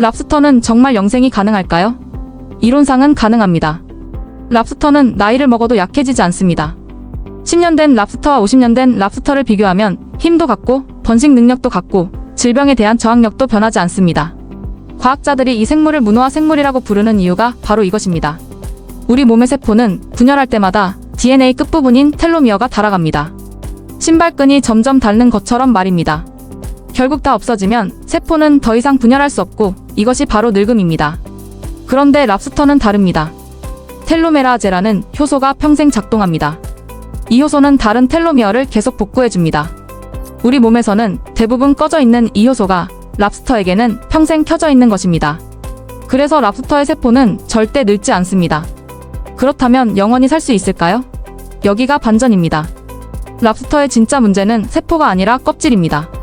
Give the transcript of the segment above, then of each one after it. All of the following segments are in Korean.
랍스터는 정말 영생이 가능할까요? 이론상은 가능합니다. 랍스터는 나이를 먹어도 약해지지 않습니다. 10년 된 랍스터와 50년 된 랍스터를 비교하면 힘도 같고 번식 능력도 같고 질병에 대한 저항력도 변하지 않습니다. 과학자들이 이 생물을 문호화 생물이라고 부르는 이유가 바로 이것입니다. 우리 몸의 세포는 분열할 때마다 DNA 끝부분인 텔로미어가 닳아갑니다. 신발끈이 점점 닳는 것처럼 말입니다. 결국 다 없어지면 세포는 더 이상 분열할 수 없고 이것이 바로 늙음입니다. 그런데 랍스터는 다릅니다. 텔로메라제라는 효소가 평생 작동합니다. 이 효소는 다른 텔로미어를 계속 복구해줍니다. 우리 몸에서는 대부분 꺼져 있는 이 효소가 랍스터에게는 평생 켜져 있는 것입니다. 그래서 랍스터의 세포는 절대 늙지 않습니다. 그렇다면 영원히 살 수 있을까요? 여기가 반전입니다. 랍스터의 진짜 문제는 세포가 아니라 껍질입니다.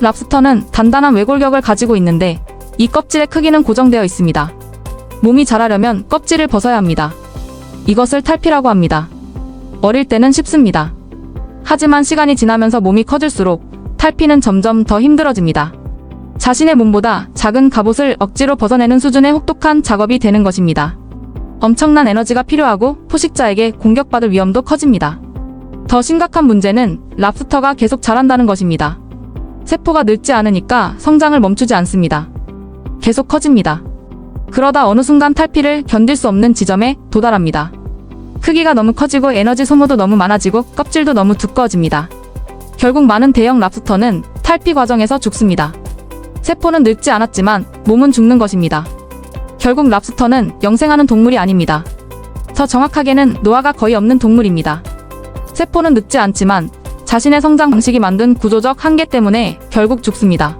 랍스터는 단단한 외골격을 가지고 있는데 이 껍질의 크기는 고정되어 있습니다. 몸이 자라려면 껍질을 벗어야 합니다. 이것을 탈피라고 합니다. 어릴 때는 쉽습니다. 하지만 시간이 지나면서 몸이 커질수록 탈피는 점점 더 힘들어집니다. 자신의 몸보다 작은 갑옷을 억지로 벗어내는 수준의 혹독한 작업이 되는 것입니다. 엄청난 에너지가 필요하고 포식자에게 공격받을 위험도 커집니다. 더 심각한 문제는 랍스터가 계속 자란다는 것입니다. 세포가 늙지 않으니까 성장을 멈추지 않습니다. 계속 커집니다. 그러다 어느 순간 탈피를 견딜 수 없는 지점에 도달합니다. 크기가 너무 커지고 에너지 소모도 너무 많아지고 껍질도 너무 두꺼워집니다. 결국 많은 대형 랍스터는 탈피 과정에서 죽습니다. 세포는 늙지 않았지만 몸은 죽는 것입니다. 결국 랍스터는 영생하는 동물이 아닙니다. 더 정확하게는 노화가 거의 없는 동물입니다. 세포는 늙지 않지만 자신의 성장 방식이 만든 구조적 한계 때문에 결국 죽습니다.